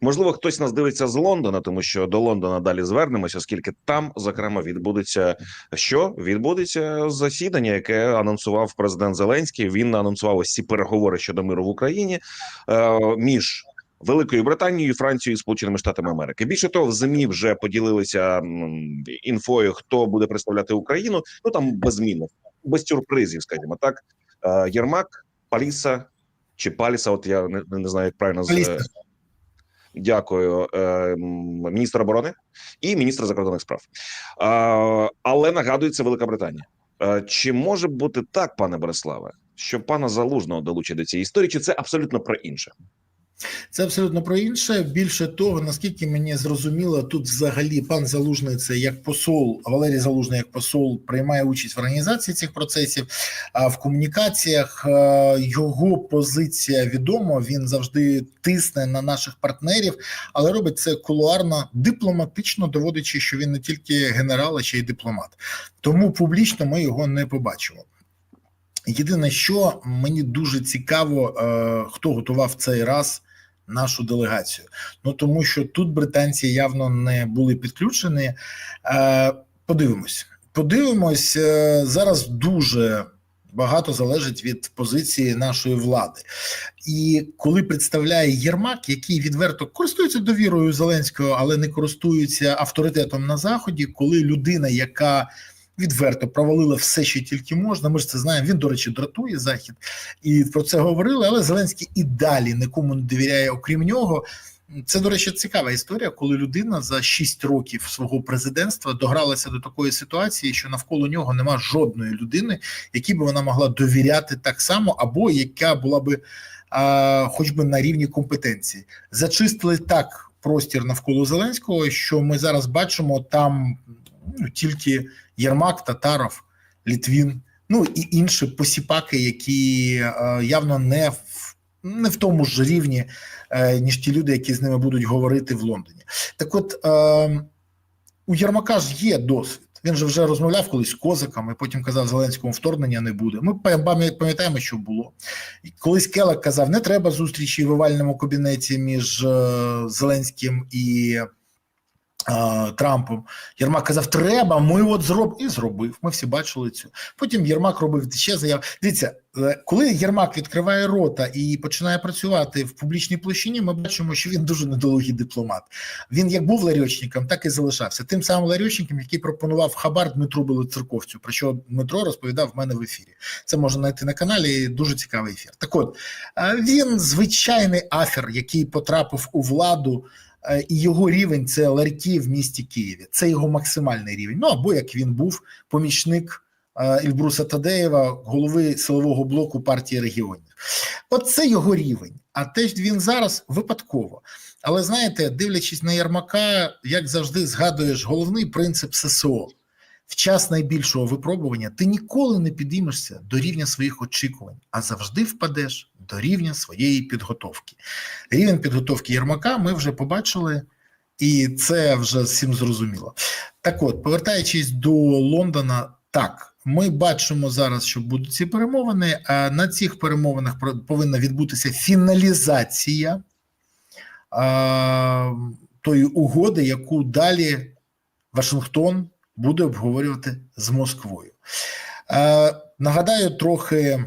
Можливо, хтось нас дивиться з Лондона, тому що до Лондона далі звернемося, оскільки там, зокрема, відбудеться що відбудеться засідання, яке анонсував президент Зеленський. Він анонсував ось ці переговори щодо миру в Україні е, між Великою Британією, Францією і Сполученими Штатами Америки. Більше того, в змі вже поділилися інфою, хто буде представляти Україну. Ну там без зміни, без сюрпризів, скажімо так. Е, Єрмак, Паліса чи Паліса, от я не, не знаю, як правильно Паліса. Дякую, е, міністр оборони і міністр закордонних справ. Але нагадується Велика Британія. Е, чи може бути так, пане Бориславе, що пана Залужного долучать до цієї історії, чи це абсолютно про інше? Це абсолютно про інше. Більше того, наскільки мені зрозуміло, тут взагалі пан Залужний це як посол, Валерій Залужний як посол приймає участь в організації цих процесів, а в комунікаціях е, його позиція відома. Він завжди тисне на наших партнерів, але робить це кулуарно дипломатично, доводячи, що він не тільки генерал, а ще й дипломат. Тому публічно ми його не побачимо. Єдине, що мені дуже цікаво, е, хто готував цей раз нашу делегацію. Ну тому що тут британці явно не були підключені. Е, подивимось. Подивимось е, зараз дуже. Багато залежить від позиції нашої влади, і коли представляє Єрмак, який відверто користується довірою Зеленського, але не користується авторитетом на заході, коли людина, яка відверто провалила все, що тільки можна. Ми ж це знаємо. Він, до речі, дратує захід, і про це говорили. Але Зеленський і далі нікому не довіряє, окрім нього. Це, до речі, цікава історія, коли людина за 6 років свого президентства догралася до такої ситуації, що навколо нього нема жодної людини, якій би вона могла довіряти так само, або яка була би а, хоч би на рівні компетенції. Зачистили так простір навколо Зеленського, що ми зараз бачимо там тільки Єрмак, Татаров, Літвін, ну і інші посіпаки, які е, явно не в не в тому ж рівні, е, ніж ті люди, які з ними будуть говорити в Лондоні. Так, от е, у Єрмака ж є досвід. Він же вже розмовляв колись з козаками, потім казав Зеленському вторгнення не буде. Ми пам'ятаємо, що було. Колись Келек казав, не треба зустрічі в овальному кабінеті між Зеленським і Трампом. Єрмак казав, треба, ми от зроб і зробив. Ми всі бачили цю. Потім Єрмак робив ще заяв. Дивіться, е, коли Єрмак відкриває рота і починає працювати в публічній площині, ми бачимо, що він дуже недолугий дипломат. Він як був ларьочником, так і залишався. Тим самим ларьочником, який пропонував хабар Дмитру Білоцерковцю, про що Дмитро розповідав в мене в ефірі. Це можна знайти на каналі. Дуже цікавий ефір. Так от е, він звичайний афер, який потрапив у владу. Е, І його рівень це ларьки в місті Києві. Це його максимальний рівень. Ну або як він був помічник е, Ільбруса Тадеєва, голови силового блоку партії регіонів. От це його рівень. А те ж він зараз випадково. Але знаєте, дивлячись на Ярмака, як завжди згадуєш головний принцип ССО. В час найбільшого випробування ти ніколи не підіймешся до рівня своїх очікувань, а завжди впадеш до рівня своєї підготовки. Рівень підготовки Єрмака ми вже побачили, і це вже всім зрозуміло. Так от, повертаючись до Лондона, так. Ми бачимо зараз, що будуть ці перемовини. На цих перемовинах повинна відбутися фіналізація тої угоди, яку далі Вашингтон буде обговорювати з Москвою. Е, нагадаю трохи,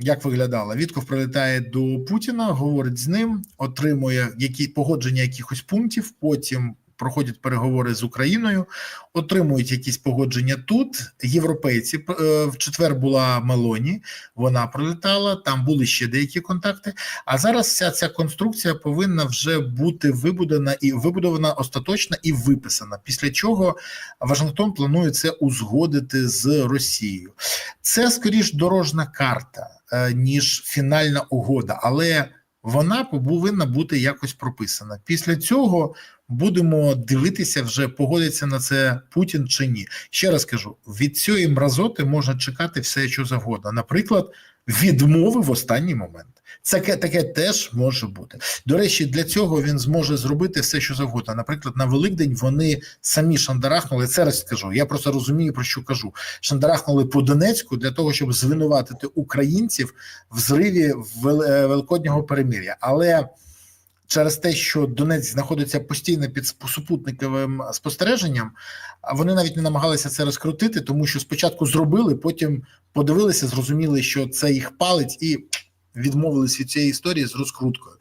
як виглядало. Вітков прилітає до Путіна, говорить з ним, отримує які погодження якихось пунктів. Потім проходять переговори з Україною, отримують якісь погодження тут. Європейці е, в четвер була Мелоні, вона прилітала. Там були ще деякі контакти. А зараз вся ця конструкція повинна вже бути вибудована і вибудована остаточно і виписана. Після чого Вашингтон планує це узгодити з Росією. Це скоріш дорожна карта, е, ніж фінальна угода, але вона повинна бути якось прописана. Після цього будемо дивитися, вже погодиться на це Путін чи ні. Ще раз кажу: від цієї мразоти можна чекати все, що завгодно. Наприклад, відмови в останній момент. Це таке теж може бути. До речі, для цього він зможе зробити все, що завгодно. Наприклад, на Великдень вони самі шандарахнули. Це раз скажу. Я просто розумію про що кажу. Шандарахнули по Донецьку для того, щоб звинуватити українців в зриві е, великоднього перемир'я. Але через те, що Донець знаходиться постійно під супутниковим спостереженням, вони навіть не намагалися це розкрутити, тому що спочатку зробили, потім подивилися, зрозуміли, що це їх палець, і відмовились від цієї історії з розкруткою.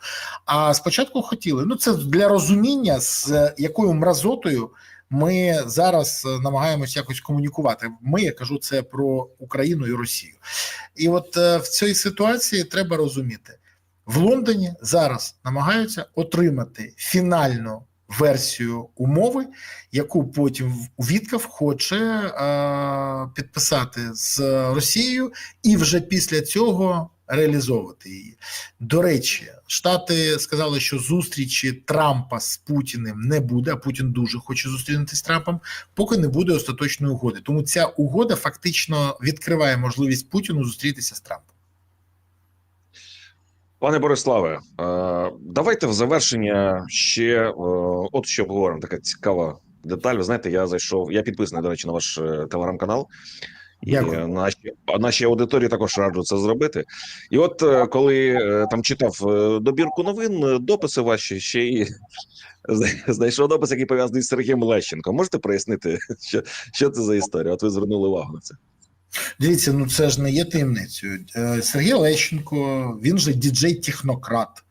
А спочатку хотіли. Ну це для розуміння, з якою мразотою ми зараз е, намагаємось якось комунікувати. Ми я кажу це про Україну і Росію. І от е, в цій ситуації треба розуміти. В Лондоні зараз намагаються отримати фінальну версію умови, яку потім Віткав хоче е, підписати з Росією, і вже після цього реалізовувати її. До речі, Штати сказали, що зустрічі Трампа з Путіним не буде. А Путін дуже хоче зустрінутися з Трампом, поки не буде остаточної угоди. Тому ця угода фактично відкриває можливість Путіну зустрітися з Трампом. Пане Бориславе, е, давайте в завершення ще е, от що обговоримо. Така цікава деталь. Ви знаєте, я зайшов. Я підписаний, до речі, на ваш е, телеграм-канал. І Дякую. наші, нашій аудиторії також раджу це зробити. І от коли там читав добірку новин, дописи ваші ще й знайшов допис, який пов'язаний з Сергієм Лещенком. Можете прояснити, що, що це за історія? От ви звернули увагу на це. Дивіться, ну це ж не є таємницею. Е, Сергій Лещенко, він же діджей-технократ,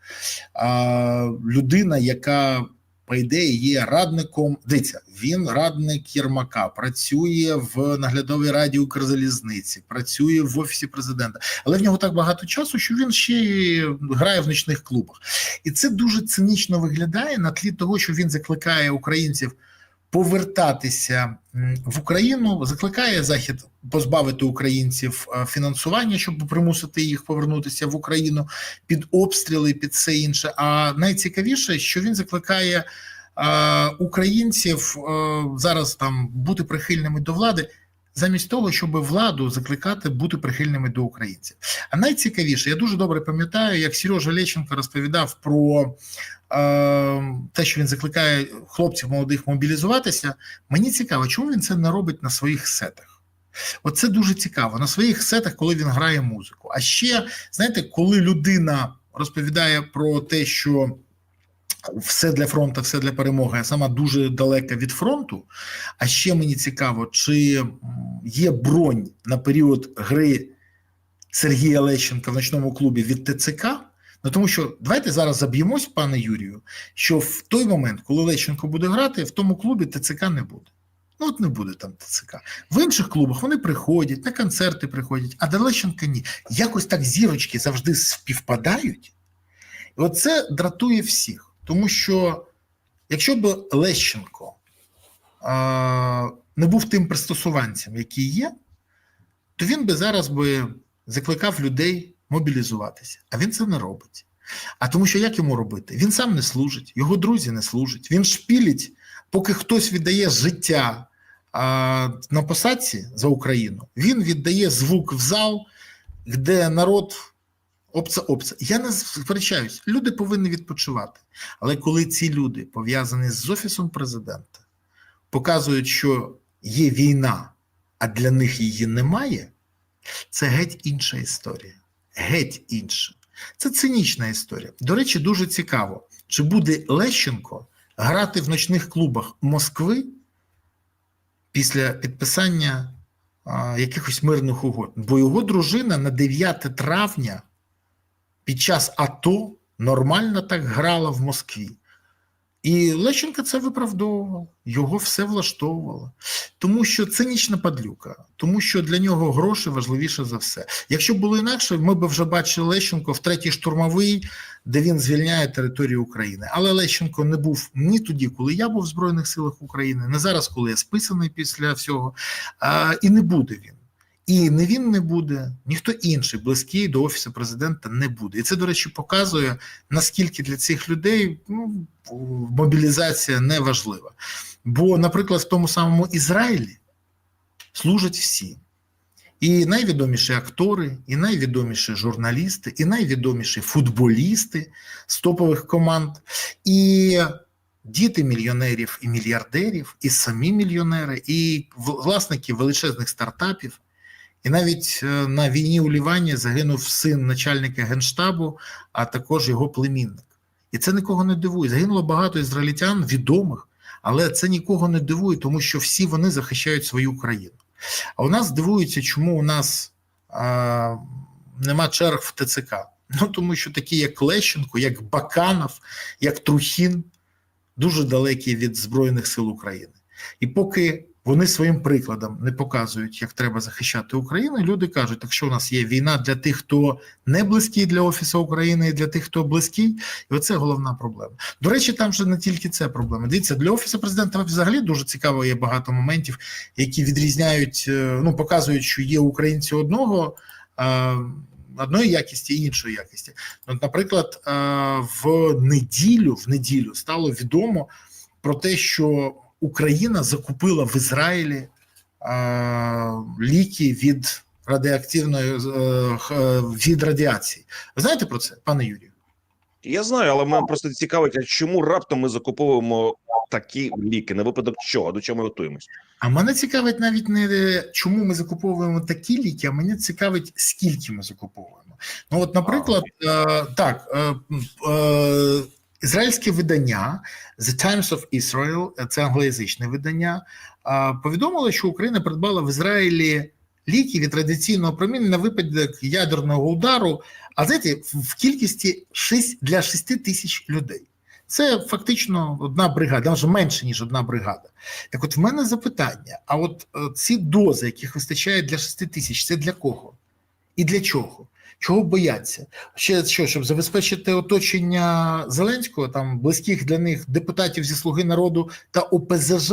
людина, яка, по ідеї, є радником. Дивіться, він радник Єрмака, працює в наглядовій раді Укрзалізниці, працює в офісі президента. Але в нього так багато часу, що він ще й грає в нічних клубах. І це дуже цинічно виглядає на тлі того, що він закликає українців повертатися в Україну, закликає Захід позбавити українців е, фінансування, щоб примусити їх повернутися в Україну під обстріли, під все інше. А найцікавіше, що він закликає е, українців е, зараз там бути прихильними до влади. Замість того, щоб владу закликати бути прихильними до українців. А найцікавіше, я дуже добре пам'ятаю, як Сережа Лещенко розповідав про е, те, що він закликає хлопців молодих мобілізуватися. Мені цікаво, чому він це не робить на своїх сетах. Оце дуже цікаво на своїх сетах, коли він грає музику. А ще знаєте, коли людина розповідає про те, що все для фронту, все для перемоги, а сама дуже далека від фронту. А ще мені цікаво, чи є бронь на період гри Сергія Лещенка в ночному клубі від ТЦК. Ну тому що давайте зараз заб'ємось, пане Юрію, що в той момент, коли Лещенко буде грати, в тому клубі ТЦК не буде. Ну, от не буде там ТЦК. В інших клубах вони приходять, на концерти приходять, а до Лещенка ні. Якось так зірочки завжди співпадають. І оце дратує всіх. Тому що якщо б Лещенко а, не був тим пристосуванцем, який є, то він би зараз би закликав людей мобілізуватися. А він це не робить. А тому що як йому робити? Він сам не служить, його друзі не служать. Він шпілить, поки хтось віддає життя а, на посадці за Україну, він віддає звук в зал, де народ обца обца. Я не сперечаюсь, люди повинні відпочивати. Але коли ці люди пов'язані з офісом президента, показують, що є війна, а для них її немає, це геть інша історія. Геть інша. Це цинічна історія. До речі, дуже цікаво, чи буде Лещенко грати в ночних клубах Москви після підписання якихось мирних угод. Бо його дружина на 9 травня під час АТО нормально так грала в Москві. І Лещенко це виправдовував, його все влаштовувало. Тому що цинічна падлюка, тому що для нього гроші важливіше за все. Якщо було інакше, ми б вже бачили Лещенко в третій штурмовий, де він звільняє територію України. Але Лещенко не був ні тоді, коли я був в Збройних силах України, не зараз, коли я списаний після всього, а, і не буде він. І не він не буде, ніхто інший близький до офісу президента не буде. І це, до речі, показує наскільки для цих людей ну, мобілізація не важлива. Бо, наприклад, в тому самому Ізраїлі служать всі. І найвідоміші актори, і найвідоміші журналісти, і найвідоміші футболісти з топових команд, і діти мільйонерів і мільярдерів, і самі мільйонери, і власники величезних стартапів. І навіть е, на війні у Лівані загинув син начальника генштабу, а також його племінник. І це нікого не дивує. Загинуло багато ізраїльтян відомих, але це нікого не дивує, тому що всі вони захищають свою країну. А у нас дивується, чому у нас а, нема черг в ТЦК. Ну тому що такі, як Лещенко, як Баканов, як Трухін, дуже далекі від Збройних сил України. І поки вони своїм прикладом не показують, як треба захищати Україну, люди кажуть, так що у нас є війна для тих, хто не близький для Офісу України, і для тих, хто близький. І оце головна проблема. До речі, там же не тільки це проблема. Дивіться, для Офісу президента взагалі дуже цікаво є багато моментів, які відрізняють, е, ну показують, що є українці одного. е, Одної якісті і іншої якісті. От, наприклад, е, в неділю в неділю стало відомо про те, що Україна закупила в Ізраїлі е, ліки від радіоактивної е, від радіації. Ви знаєте про це, пане Юрію? Я знаю, але мене просто цікавить, а чому раптом ми закуповуємо такі ліки на випадок чого? До чого ми готуємось? А мене цікавить навіть не чому ми закуповуємо такі ліки, а мене цікавить, скільки ми закуповуємо. Ну, от, наприклад, е, так, е, е, ізраїльське видання The Times of Israel, це англоязичне видання, повідомило, що Україна придбала в Ізраїлі ліки від радіаційного проміння на випадок ядерного удару, а знаєте, в- кількості 6, для 6 тисяч людей. Це фактично одна бригада, може менше, ніж одна бригада. Так от в мене запитання: а от е, ці дози, яких вистачає для 6 тисяч, це для кого? І для чого? Чого бояться? Ще що, щоб забезпечити оточення Зеленського, там близьких для них депутатів зі Слуги народу та ОПЗЖ,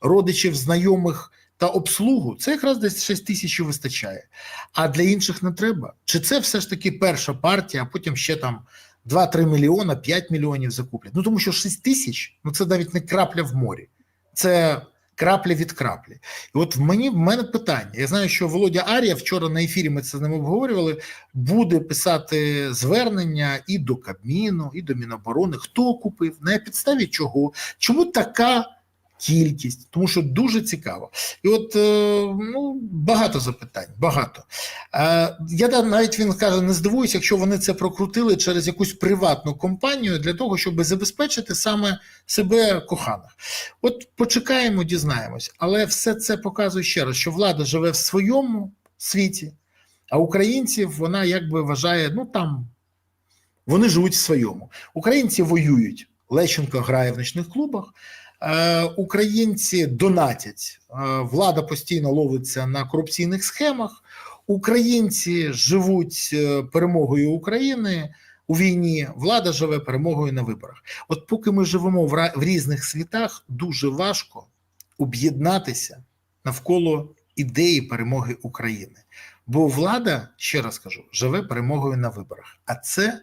родичів, знайомих та обслугу, це якраз десь 6 тисяч вистачає. А для інших не треба. Чи це все ж таки перша партія, а потім ще там 2-3 мільйона, 5 мільйонів закуплять? Ну тому що 6 тисяч ну це навіть не крапля в морі це крапля від краплі. І от в мені в мене питання. Я знаю, що Володя Арія вчора на ефірі ми це з ним обговорювали. Буде писати звернення і до Кабміну, і до Міноборони. Хто купив, на підставі чого, чому така кількість? Тому що дуже цікаво. І от е, ну багато запитань, багато. Е, Я навіть він каже, не здивуюся, якщо вони це прокрутили через якусь приватну компанію для того, щоб забезпечити саме себе коханих. От почекаємо, дізнаємось, але все це показує ще раз, що влада живе в своєму світі, а українців вона якби вважає, ну там вони живуть в своєму. Українці воюють. Лещенко грає в нічних клубах. Е, українці донатять. Е, влада постійно ловиться на корупційних схемах. Українці живуть е, перемогою України у війні. Влада живе перемогою на виборах. От поки ми живемо в, в різних світах, дуже важко об'єднатися навколо ідеї перемоги України. Бо влада, ще раз кажу, живе перемогою на виборах, а це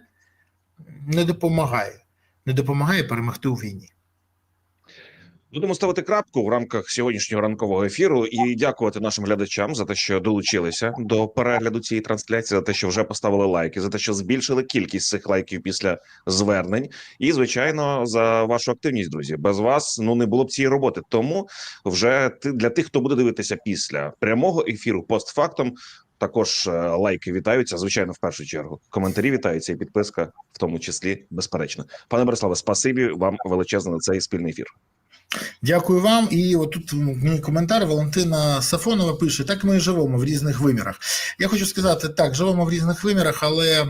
не допомагає. Не допомагає перемогти у війні. Будемо ставити крапку в рамках сьогоднішнього ранкового ефіру і дякувати нашим глядачам за те, що долучилися до перегляду цієї трансляції, за те, що вже поставили лайки, за те, що збільшили кількість цих лайків після звернень, і звичайно за вашу активність, друзі. Без вас ну не було б цієї роботи. Тому вже для тих, хто буде дивитися після прямого ефіру постфактом. Також е, лайки вітаються. Звичайно, в першу чергу. Коментарі вітаються і підписка, в тому числі, безперечно. Пане Бориславе, спасибі вам величезне на цей спільний ефір. Дякую вам. І отут мій коментар Валентина Сафонова пише: так ми і живемо в різних вимірах. Я хочу сказати, так, живемо в різних вимірах, але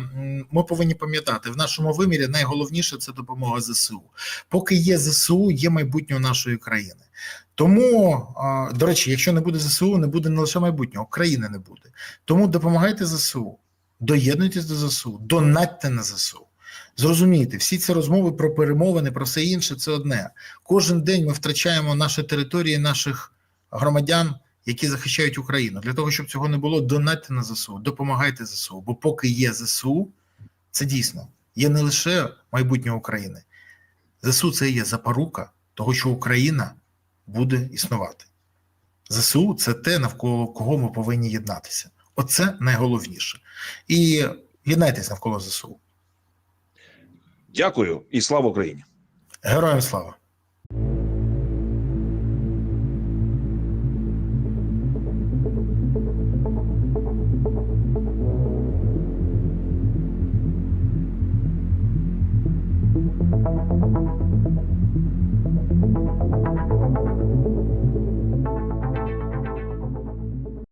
ми повинні пам'ятати, в нашому вимірі найголовніше це допомога ЗСУ. Поки є ЗСУ, є майбутнє нашої країни. Тому, до речі, якщо не буде ЗСУ, не буде не лише майбутнього, країни не буде. Тому допомагайте ЗСУ, доєднуйтесь до ЗСУ, донатьте на ЗСУ. Зрозумійте, всі ці розмови про перемовини, про все інше це одне. Кожен день ми втрачаємо наші території, наших громадян, які захищають Україну. Для того, щоб цього не було, донатьте на ЗСУ, допомагайте ЗСУ. Бо поки є ЗСУ, це дійсно є не лише майбутнє України. ЗСУ це є запорука того, що Україна буде існувати. ЗСУ це те, навколо кого ми повинні єднатися. Оце найголовніше. І єднайтесь навколо ЗСУ. Дякую і слава Україні. Героям слава!